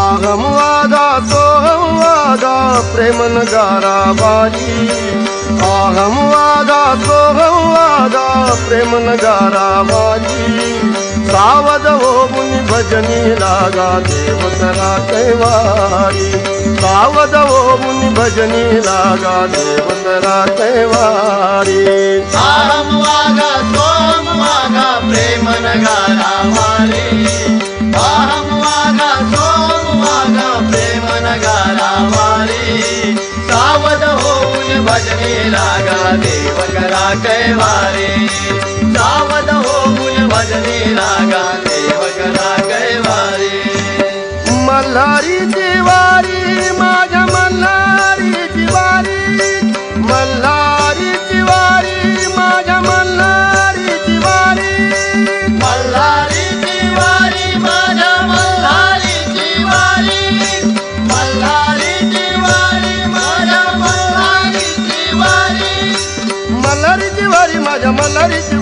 अहम वादा सोहम वादा प्रेमन गारा बारी अहम वादा सोहम वादा प्रेमन गारा बाजी. सावध हो मुनि भजनी लागा देवतरा कैवारी. सावध हो मुनि भजनी लागा देवतरा कैवारी. अहम वागा नगारा वारे अहम वागा सोम वागा प्रेम नगारा वारे सावध होऊन भजने लागा देव करा कैवारे सावध होऊन भजने लागा देव करा कैवारे मल्हारी जिवारी माझ्या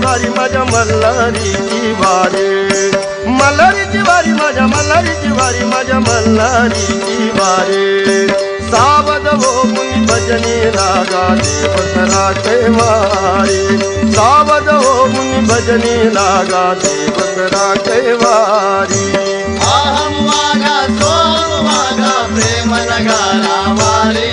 मल्हारी जिवारी माझ्या मल्हारी जिवारी. मल्हारी जिवारी माझ्या मल्हारी जिवारी माझ्या मल्हारी जिवारी. सावध हो मुनी भजनी रागा देव करा कैवारी सावध हो मुनी भजनी लागा देव करा कैवारी अहम वागा सोम वागा प्रेम नगारा वारी.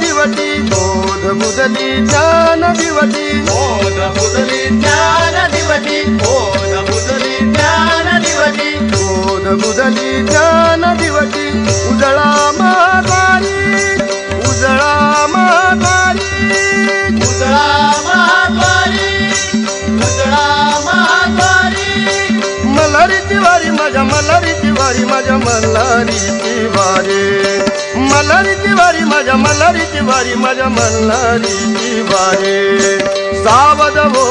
दिवटी बोध बुदली ज्ञान दिवटी बोध बुदली ज्ञान दिवटी बोध बुदली ज्ञान दिवटी बोध बुदली ज्ञान दिवटी उजळा वारी माझ्या मल्हारीची वारी मल्हारीची वारी माझ्या मल्हारीची वारी माझ्या मल्हारीची हो वारी सावध हो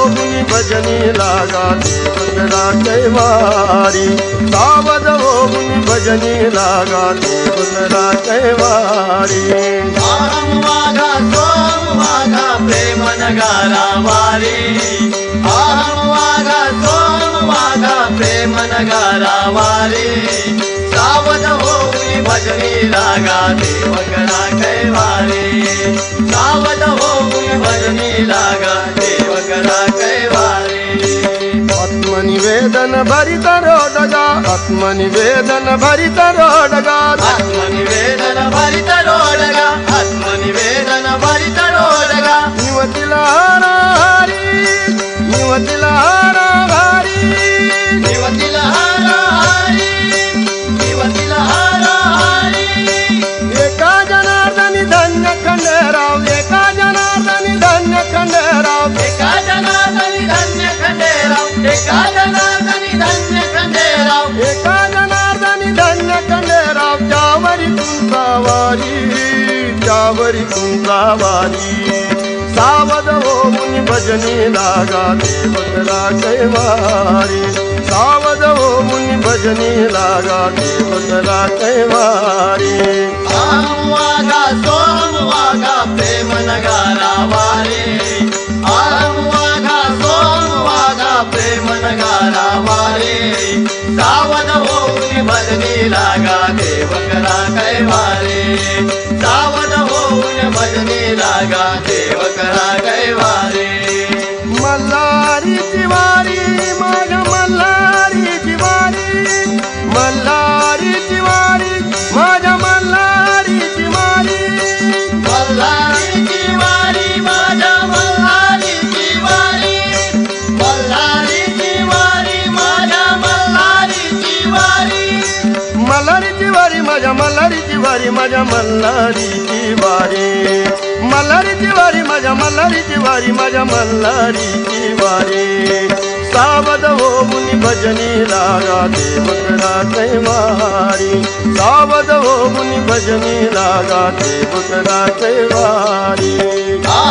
भजनी लागा देवकरा कैवारी सावध हो भजनी लागा देवकरा कैवारी प्रेम नगारा वारी. वागा प्रेम नगारा वारे सावध होऊन भजनी लागा देव करा कैवारे सावध होऊन भजनी लागा देव करा कैवारे आत्मनिवेदन भरित रोडगा आत्मनिवेदन भरित रोडगा आत्मनिवेदन भरित रोडगा आत्मनिवेदन वारी त्यावरी तुमचा वारी. सावध हो मुनी भजनी लागा देवकरा कैवारी. सावध हो मुनी भजनी लागा देवकरा कैवारी. अहम वागा सोम वागा प्रेम नगारा वारे. अहम वागा सोम वागा प्रेम नगारा वारे. सावध मदनी लागा देव करा कैवारे सावन होऊन मदनी लागा देव करा कैवारे मल्हारी जिवारी माझ्या मल्हारी जिवारी मल्हारी जिवारी वारी मल्हारी माझ्या मल्हारी जिवारी मल्हारी जिवारी माझ्या मल्हारी वारी माझ्या मल्हारी जिवारी सावध हो मुनी भजनी लागा देवकरा कैवारी सावध हो मुनी भजनी लागा देवकरा तैवारी आ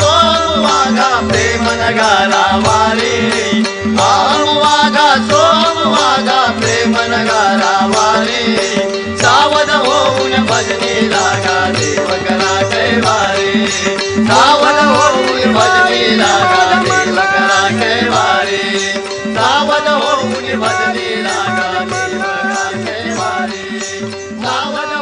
सोम वाघा प्रेम नगारा वारी आम वाघा सोम वागा प्रेम नगारा वारी भजनी लागा देवकरा कैवारे सावध होऊन भजनी लागा देवकरा कैवारे सावध होऊन भजनी लागा देवकरा कैवारे सावध